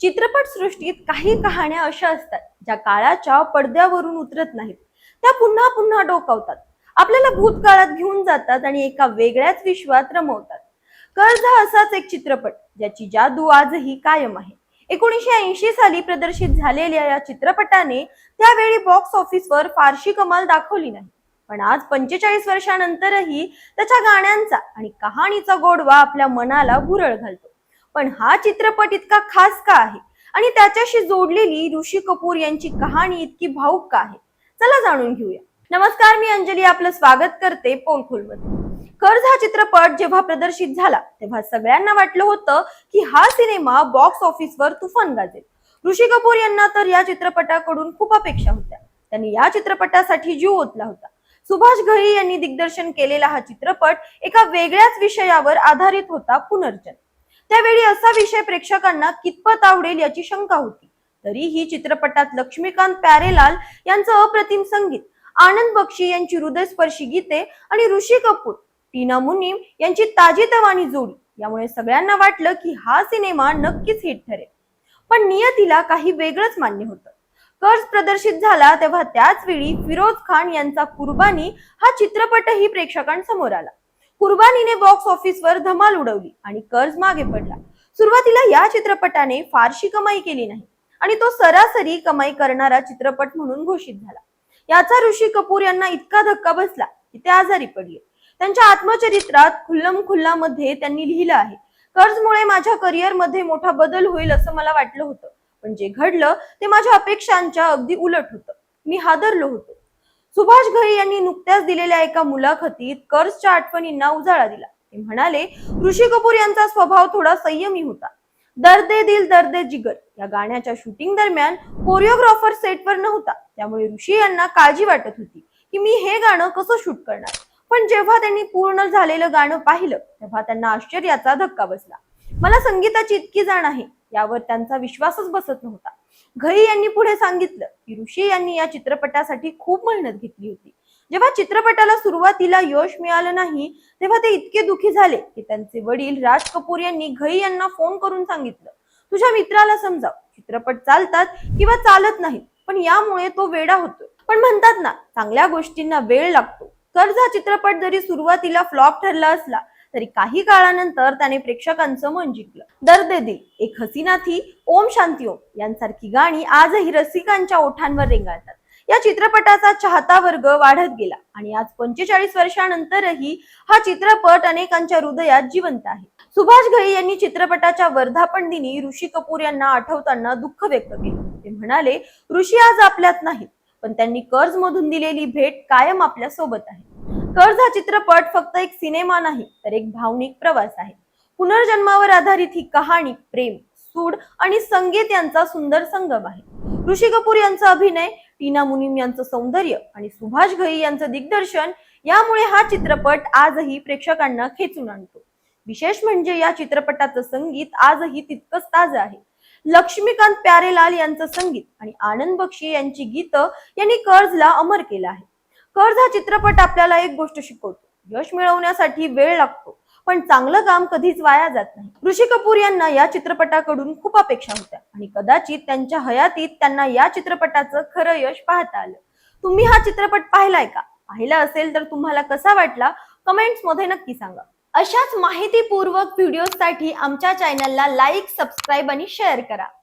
चित्रपट सृष्टीत काही कहाण्या अशा असतात ज्या काळाच्या पडद्यावरून उतरत नाहीत. त्या पुन्हा पुन्हा डोकावतात. आपल्याला भूतकाळात घेऊन जातात आणि एका वेगळ्याच विश्वात रमवतात. कर्ज हा असाच एक चित्रपट ज्याची जादू आजही कायम आहे. एकोणीशे ऐंशी साली प्रदर्शित झालेल्या या चित्रपटाने त्यावेळी बॉक्स ऑफिसवर फारशी कमाल दाखवली नाही. पण आज पंचेचाळीस वर्षानंतरही त्याच्या गाण्यांचा आणि कहाणीचा गोडवा आपल्या मनाला भुरळ घालतो. पण हा चित्रपट इतका खास का आहे? आणि त्याच्याशी जोडलेली ऋषी कपूर यांची कहाणी इतकी भाऊक का आहे? चला जाणून घेऊया. नमस्कार मी अंजली आपलं स्वागत करते पोलखोलमध्ये. कर्ज हा चित्रपट जेव्हा प्रदर्शित झाला तेव्हा सगळ्यांना वाटलं होतं की हा सिनेमा बॉक्स ऑफिसवर तुफान गाजेल. ऋषी कपूर यांना तर या चित्रपटाकडून खूप अपेक्षा होत्या. त्यांनी या चित्रपटासाठी जीव ओतला होता. सुभाष घई यांनी दिग्दर्शन केलेला हा चित्रपट एका वेगळ्याच विषयावर आधारित होता पुनर्जन्म. त्यावेळी असा विषय प्रेक्षकांना कितपत आवडेल याची शंका होती. तरीही चित्रपटात लक्ष्मीकांत प्यारेलाल यांचं अप्रतिम संगीत आनंद बक्षी यांची हृदयस्पर्शी गीते आणि ऋषी कपूर टीना मुनीम यांची ताजीतवानी जोडी यामुळे सगळ्यांना वाटलं की हा सिनेमा नक्कीच हिट ठरेल. पण नियतीला काही वेगळंच मान्य होतं. कर्ज प्रदर्शित झाला तेव्हा त्याच वेळी फिरोज खान यांचा कुर्बानी हा चित्रपटही प्रेक्षकांसमोर आला. कुर्बानीने बॉक्स ऑफिसवर धमाल उडवली आणि कर्ज मागे पडला. सुरुवातीला या चित्रपटाने फारशी कमाई केली नाही आणि तो सरासरी कमाई करणारा चित्रपट म्हणून घोषित झाला. याचा ऋषी कपूर यांना इतका धक्का बसला की ते आजारी पडले. त्यांच्या आत्मचरित्रात खुल्लम खुल्लामध्ये त्यांनी लिहिलं आहे कर्जमुळे माझ्या करिअरमध्ये मोठा बदल होईल असं मला वाटलं होतं. पण जे घडलं ते माझ्या अपेक्षांच्या अगदी उलट होतं. मी हादरलो होतो. सुभाष घई यांनी नुकत्याच दिलेल्या एका मुलाखतीत कर्जच्या आठवणींना उजाळा दिला. ते म्हणाले ऋषी कपूर यांचा स्वभाव थोडा संयमी होता. दर्दे दिल दर्दे जिगर. या गाण्याच्या शूटिंग दरम्यान कोरिओग्राफर सेटवर नव्हता. त्यामुळे ऋषी यांना काळजी वाटत होती की मी हे गाणं कसं शूट करणार. पण जेव्हा त्यांनी पूर्ण झालेलं गाणं पाहिलं तेव्हा त्यांना आश्चर्याचा धक्का बसला. मला संगीताची इतकी जाण आहे. यावर त्यांचा विश्वासच बसत नव्हता. घई यांनी पुढे सांगितलं की ऋषी यांनी या चित्रपटासाठी खूप मेहनत घेतली होती. जेव्हा चित्रपटाला सुरुवातीला यश मिळालं नाही तेव्हा ते इतके दुखी झाले की त्यांचे वडील राज कपूर यांनी घई यांना फोन करून सांगितलं तुझ्या मित्राला समजाव चित्रपट चालतात किंवा चालत नाही पण यामुळे तो वेडा होतो पण म्हणतात ना चांगल्या गोष्टींना वेळ लागतो. कर्ज हा चित्रपट जरी सुरुवातीला फ्लॉप ठरला असला तरी काही काळानंतर त्याने प्रेक्षकांचं मन जिंकलं. दर्द दिल एक हसीना थी ओम शांती ओम यांसारखी गाणी आजही रसिकांच्या ओठांवर रेंगाळतात. या चित्रपटाचा चाहता वर्ग वाढत गेला आणि आज पंचेचाळीस वर्षानंतरही हा चित्रपट अनेकांच्या हृदयात जिवंत आहे. सुभाष घई यांनी चित्रपटाच्या वर्धापन दिनी ऋषी कपूर यांना आठवताना दुःख व्यक्त केले. ते म्हणाले ऋषी आज आपल्यात नाहीत पण त्यांनी कर्ज मधून दिलेली भेट कायम आपल्यासोबत आहे. कर्ज हा चित्रपट फक्त एक सिनेमा नाही तर एक भावनिक प्रवास आहे. पुनर्जन्मावर आधारित ही कहाणी प्रेम सूड आणि संगीत यांचा सुंदर संगम आहे. ऋषी कपूर यांचा अभिनय टीना मुनिम यांचं सौंदर्य आणि सुभाष घई यांचं दिग्दर्शन यामुळे हा चित्रपट आजही प्रेक्षकांना खेचून आणतो. विशेष म्हणजे या चित्रपटाचं संगीत आजही तितकंच ताजं आहे. लक्ष्मीकांत प्यारेलाल यांचं संगीत आणि आनंद बक्षी यांची गीतं यांनी कर्जला अमर केलं आहे. कर्ज हा चित्रपट आपल्याला एक गोष्ट शिकवतो. यश मिळवण्यासाठी वेळ लागतो पण चांगलं काम कधीच वाया जात नाही. ऋषी कपूर यांना या चित्रपटाकडून खूप अपेक्षा होत्या आणि कदाचित त्यांच्या हयातीत त्यांना या चित्रपटाचं खरं यश पाहता आलं. तुम्ही हा चित्रपट पाहिलाय का? पाहिला असेल तर तुम्हाला कसा वाटला? कमेंट्समध्ये नक्की सांगा. अशाच माहितीपूर्वक व्हिडिओसाठी आमच्या चॅनलला लाईक सबस्क्राईब आणि शेअर करा.